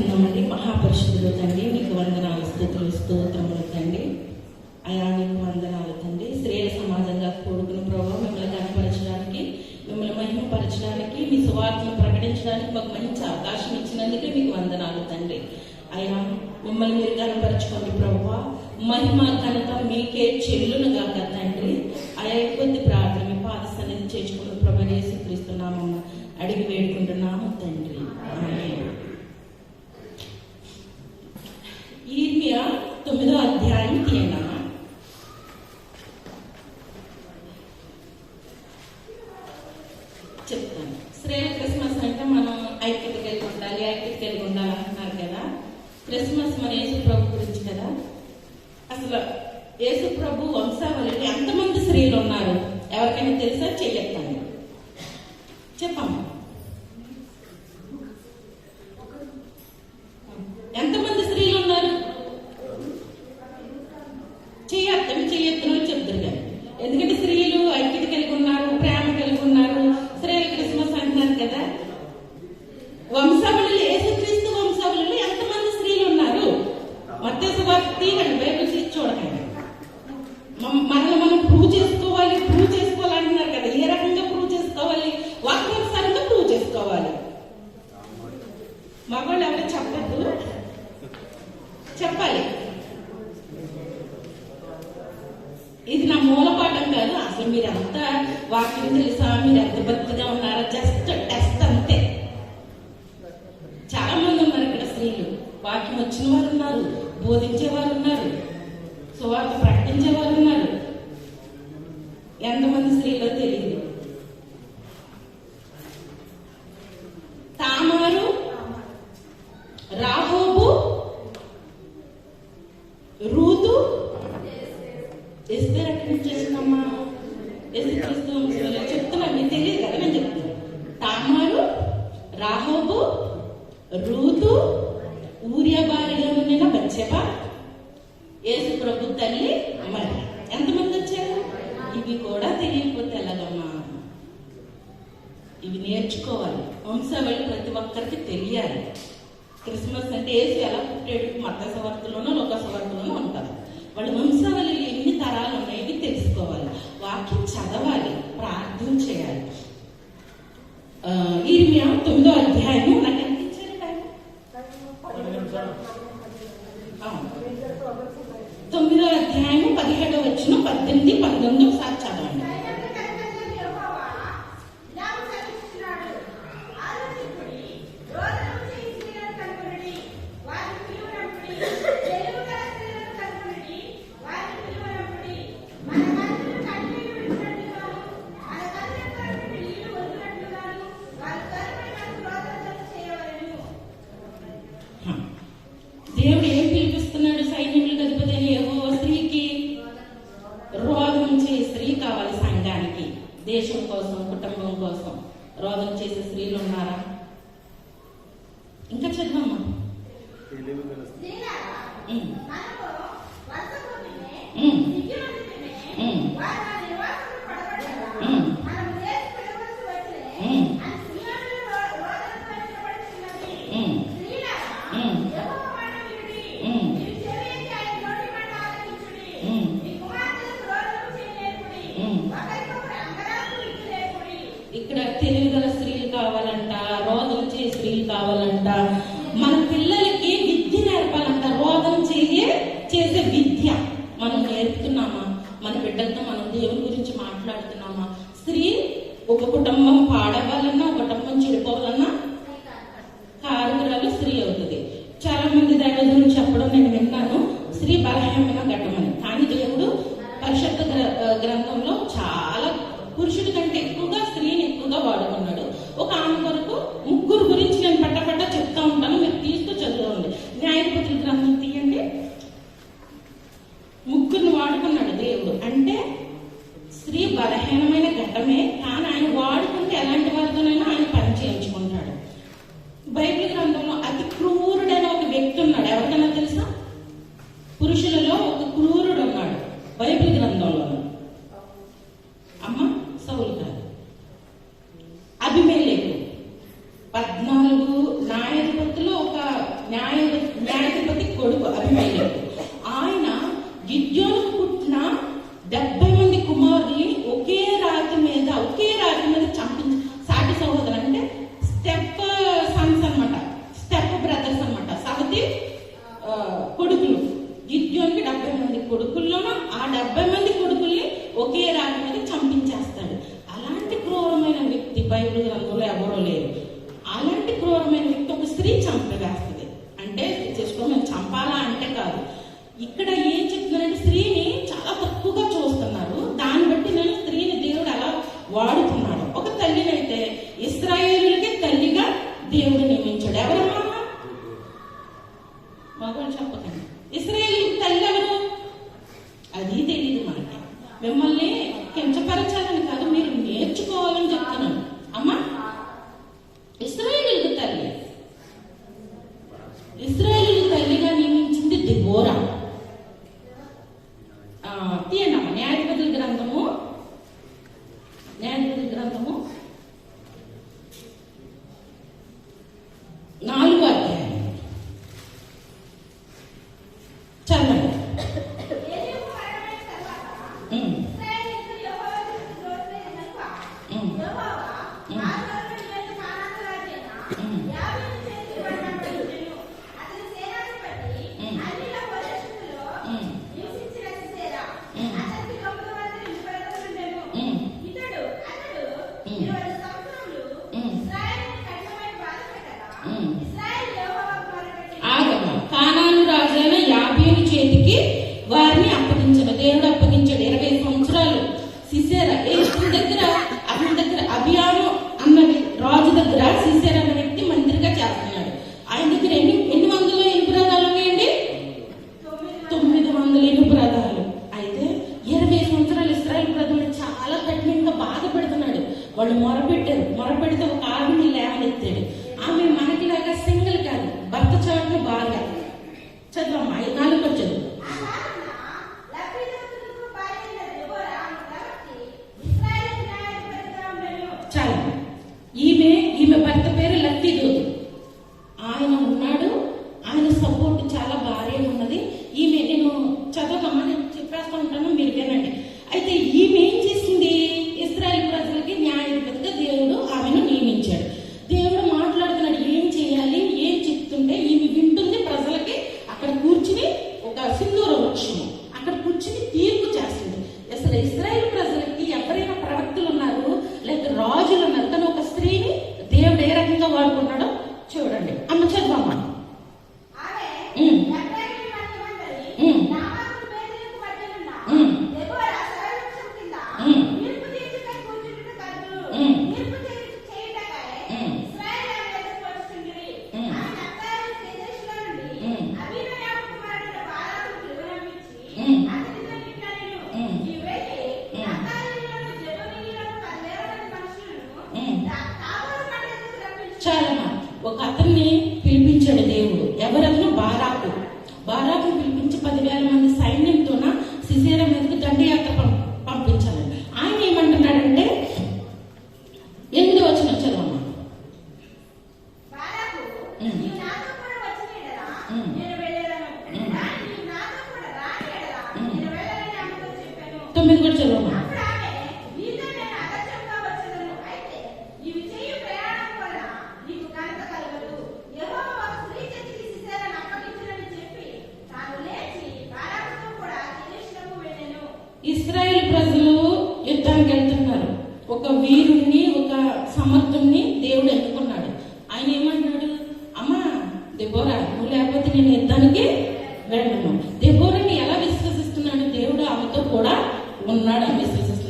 స్థిరమండి మహాపరిశుద్ధులు తండ్రి మీకు వందనాలు స్థుతులు స్తోత్రములు తండ్రి. అయా మీకు వందనాలు తండ్రి. స్త్రీల సమాజంగా కోరుకున్న ప్రభావ మిమ్మల్ని కనపరచడానికి మిమ్మల్ని మహిమపరచడానికి మీ సువార్తను ప్రకటించడానికి మాకు మంచి అవకాశం ఇచ్చినందుకే మీకు వందనాలు తండ్రి. అయా మిమ్మల్ని మీరు కనపరచుకోండి ప్రభావ మహిమ కనుక మీకే చెల్లును గాక తండ్రి. అయా కొద్ది ప్రార్థన మీ పాద సన్నిధి చేసుకుని ప్రభు నేసి క్రీస్తున్నామమ్మ అడిగి వేడుకుంటున్నాము తండ్రి. వాకింగ్ తెలుసా మీరు ఎంత భక్తిగా ఉన్నారా? జస్ట్ టెస్ట్ అంతే. చాలా మంది ఉన్నారు ఇక్కడ స్త్రీలు. వాక్యం వచ్చిన వారు ఉన్నారు బోధించే వారు ఉన్నారు సువార్త ప్రకటించే వారు ఉన్నారు. ఎంతమంది స్త్రీలో తెలియదు. Tamar Rahab Ruth. ఇస్తే రక్షణ చేసినమ్మా ఎదురుచూస్తూ చెప్తున్నాను మీకు తెలియదు కదా నేను చెప్తున్నాను తామారు రాహోబు రూతు ఆత్మ ఘటమని కానీ దేవుడు పరిశుద్ధ గ్రంథంలో చాలా పురుషుడి కంటే ఎక్కువగా స్త్రీని ఎక్కువగా వాడుకున్నాడు. ఒక ఆమె కొరకు ముగ్గురు గురించి నేను పట్టపట్ట చెప్తా ఉంటాను. మీరు తీసుకు చదవండి. న్యాయపతుల గ్రంథం తీయండి. ముగ్గురిని వాడుకున్నాడు దేవుడు. అంటే స్త్రీ బలహీనం క్రూరమైన వ్యక్తి ఒక స్త్రీ చంపవేస్తుంది అంటే మేము చంపాలా అంటే కాదు. ఇక్కడ İsrail వాళ్ళు మొరపెట్టారు. మొరపెడితే ఒక ఆమెని లేవనెత్తాడు. ఆమె మనకిలాగా సింగిల్ కాదు. భర్త చోట్ల బాగా. చదువు అమ్మాయి నాలుగు వచ్చారు. तो मेरे को चलो।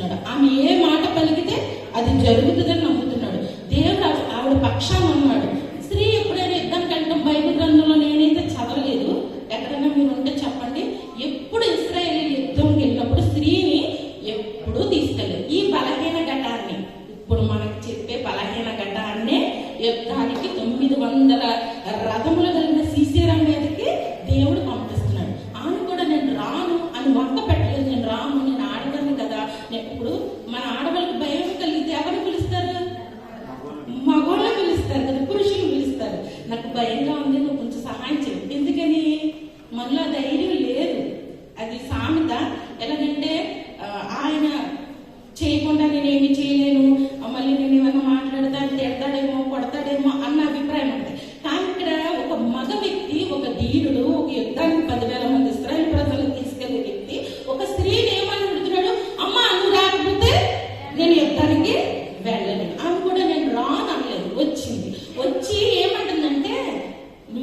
నమ్ముతున్నాడు ఆమె ఏ మాట పలికితే అది జరుగుతుందని నమ్ముతున్నాడు. దేవుడు ఆవిడ పక్షాన నాకు భయంగా ఉంది నువ్వు కొంచెం సహాయం చేయి ఎందుకని? మనలో దయ్యం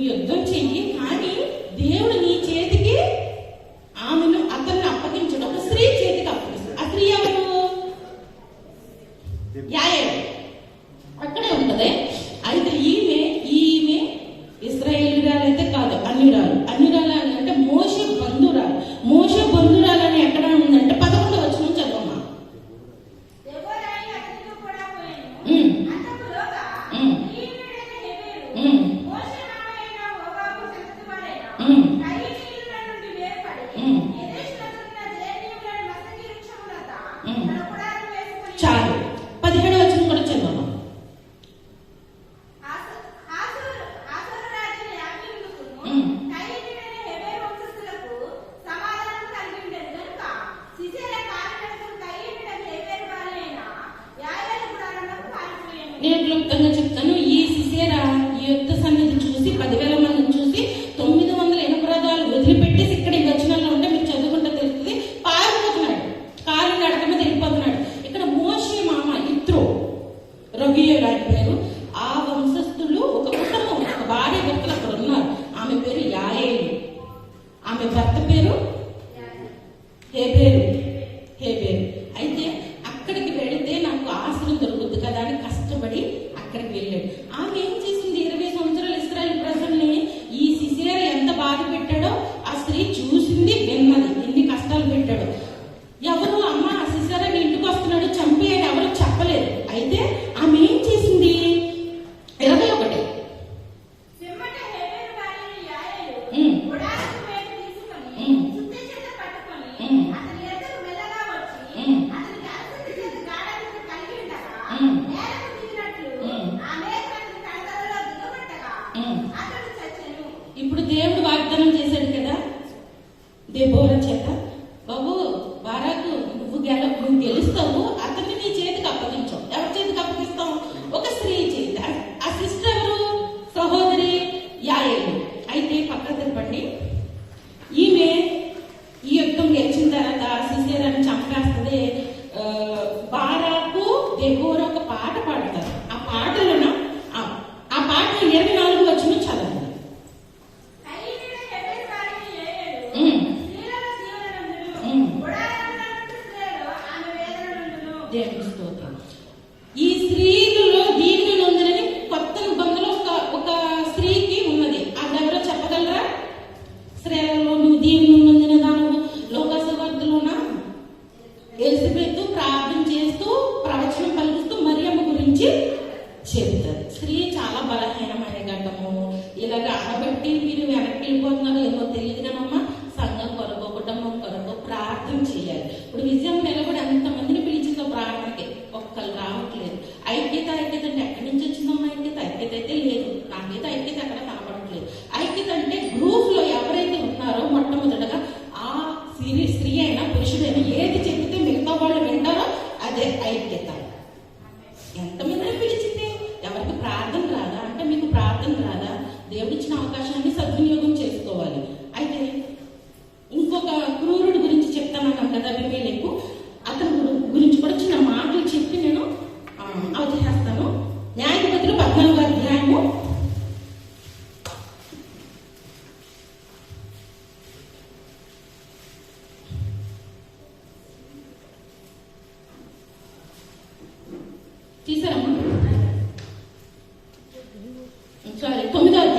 眼睛 Mm.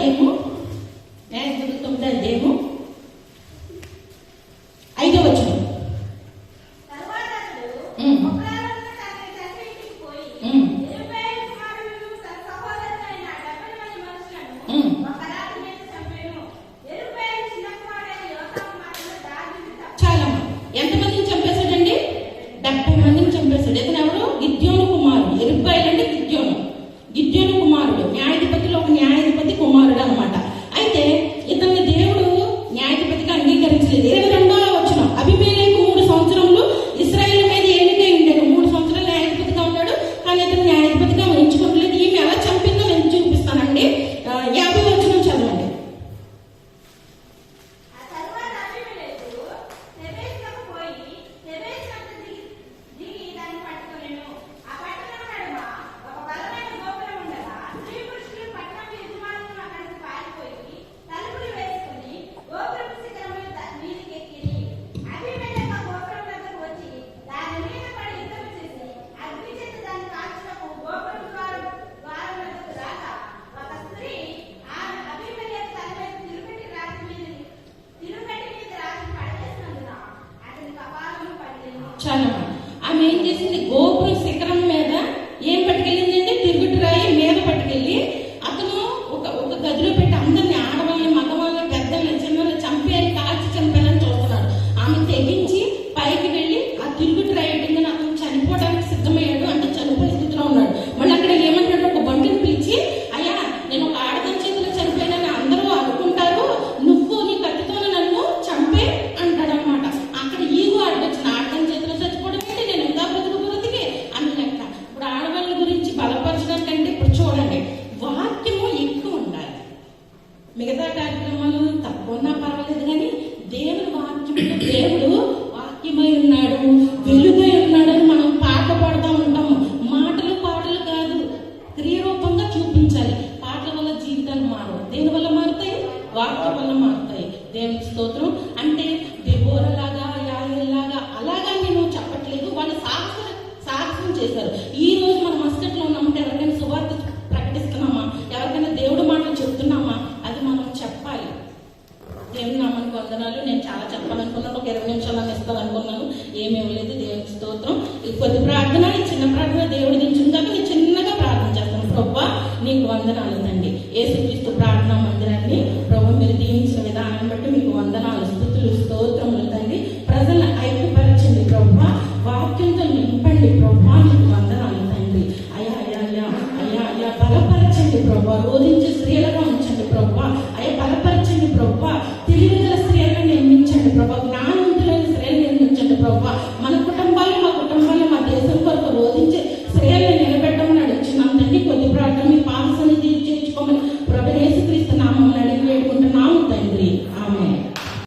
anymore. dentro do outro,